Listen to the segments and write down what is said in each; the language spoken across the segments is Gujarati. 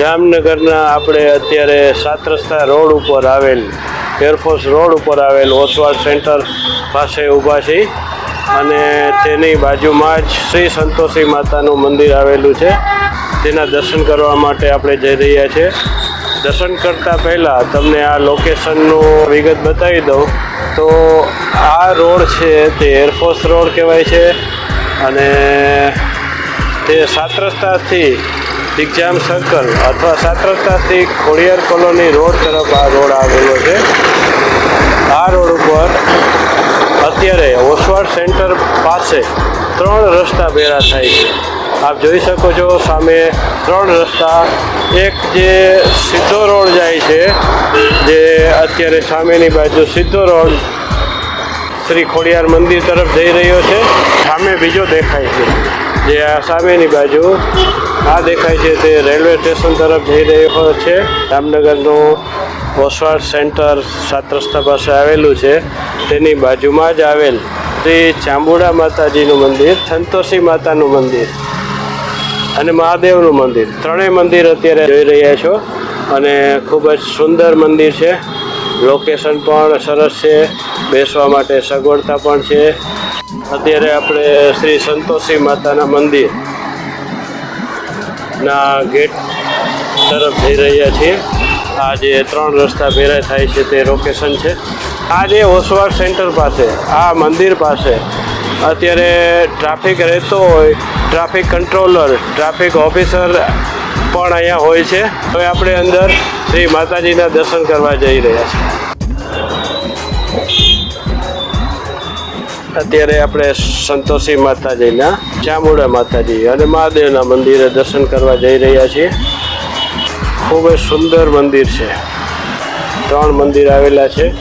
જામનગરના આપણે અત્યારે સાત રસ્તા રોડ ઉપર આવેલ એરફોર્સ રોડ ઉપર આવેલ ઓસવાડ સેન્ટર પાસે ઊભા છીએ. અને તેની બાજુમાં જ શ્રી સંતોષી માતાનું મંદિર આવેલું છે. તેના દર્શન કરવા માટે આપણે જઈ રહ્યા છીએ. દર્શન કરતાં પહેલાં તમને આ લોકેશનનું વિગત બતાવી દઉં. તો આ રોડ છે તે એરફોર્સ રોડ કહેવાય છે. અને તે સાત રસ્તાથી દિગ્જામ સર્કલ અથવા સાત્રતાથી ખોડિયાર કોલોની રોડ તરફ આ રોડ આવેલો છે. આ રોડ ઉપર અત્યારે ઓસવાડ સેન્ટર પાસે ત્રણ રસ્તા ભેળા થાય છે. આપ જોઈ શકો છો સામે ત્રણ રસ્તા. એક જે સીધો રોડ જાય છે, જે અત્યારે સામેની બાજુ સીધો રોડ શ્રી ખોડિયાર મંદિર તરફ જઈ રહ્યો છે. સામે બીજો દેખાય છે. જે આ સામેની બાજુ આ દેખાય છે તે રેલવે સ્ટેશન તરફ જઈ રહ્યો છે. જામનગરનું ઓસવાડ સેન્ટર સાત રસ્તા પાસે આવેલું છે. તેની બાજુમાં જ આવેલ શ્રી ચાંબુડા માતાજીનું મંદિર, સંતોષી માતાનું મંદિર અને મહાદેવનું મંદિર. ત્રણેય મંદિર અત્યારે જોઈ રહ્યા છો અને ખૂબ જ સુંદર મંદિર છે. લોકેશન પણ સરસ છે. બેસવા માટે સગવડતા પણ છે. અત્યારે આપણે શ્રી સંતોષી માતાના મંદિર ના ગેટ તરફ જઈ રહ્યા છીએ. આ જે ત્રણ રસ્તા ભેરા થાય છે, તે લોકેશન છે. આ જે ઓસવાડ સેન્ટર પાસે, આ મંદિર પાસે અત્યારે ટ્રાફિક રહેતો હોય, ટ્રાફિક કંટ્રોલર, ટ્રાફિક ઓફિસર પણ અહીંયા હોય છે. હવે આપણે અંદર શ્રી માતાજીના દર્શન કરવા જઈ રહ્યા છીએ. અત્યારે આપણે સંતોષી માતાજીના ચામુડા માતાજી અને મહાદેવના મંદિરે દર્શન કરવા જઈ રહ્યા છીએ. ખૂબ જ સુંદર મંદિર છે. ત્રણ મંદિર આવેલા છે.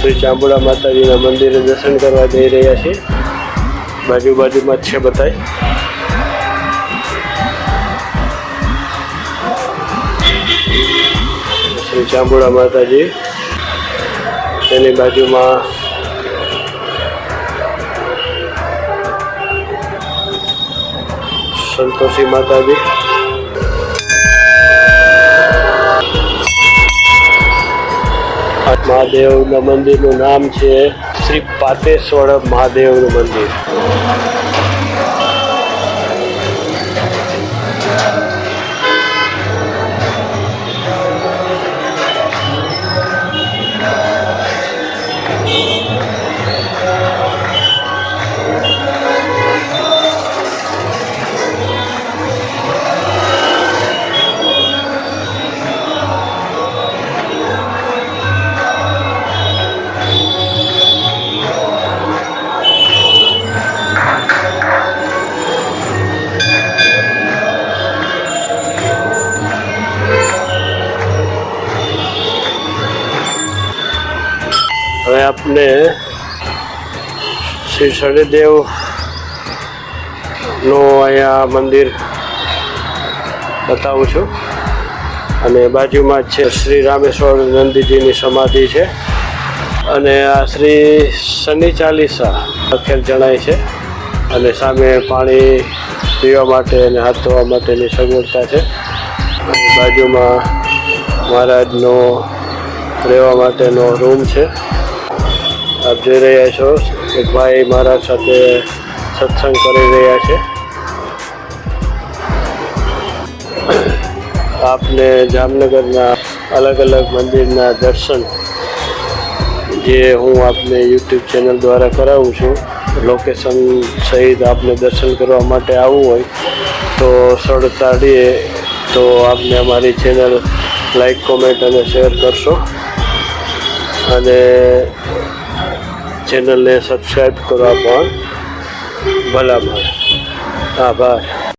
શ્રી ચામુડા માતાજીના મંદિરે દર્શન કરવા જઈ રહ્યા છીએ. બાજુ બાજુમાં છે બધાય. શ્રી ચામુંડા માતાજી તેની બાજુમાં સંતોષી માતાજી. મહાદેવના મંદિરનું નામ છે શ્રી પાતેશ્વર મહાદેવનું મંદિર. હવે આપને શ્રી શનિદેવનું અહીંયા મંદિર બતાવું છું. અને બાજુમાં છે શ્રી રામેશ્વર નંદીજીની સમાધિ છે. અને આ શ્રી શનિ ચાલીસા અખેર જણાય છે. અને સામે પાણી પીવા માટે અને હાથ ધોવા માટેની સગવડતા છે. અને બાજુમાં મહારાજનો રહેવા માટેનો રૂમ છે. આપ જોઈ રહ્યા છો એક ભાઈ મારા સાથે સત્સંગ કરી રહ્યા છે. આપને જામનગરના અલગ અલગ મંદિરના દર્શન જે હું આપને યુટ્યુબ ચેનલ દ્વારા કરાવું છું, લોકેશન સહિત આપને દર્શન કરવા માટે આવવું હોય તો સડતાડીએ તો આપને અમારી ચેનલ લાઈક, કોમેન્ટ અને શેર કરશો. અને ચેનલને સબસ્ક્રાઈબ કરવા પણ. ભલામણ. આભાર.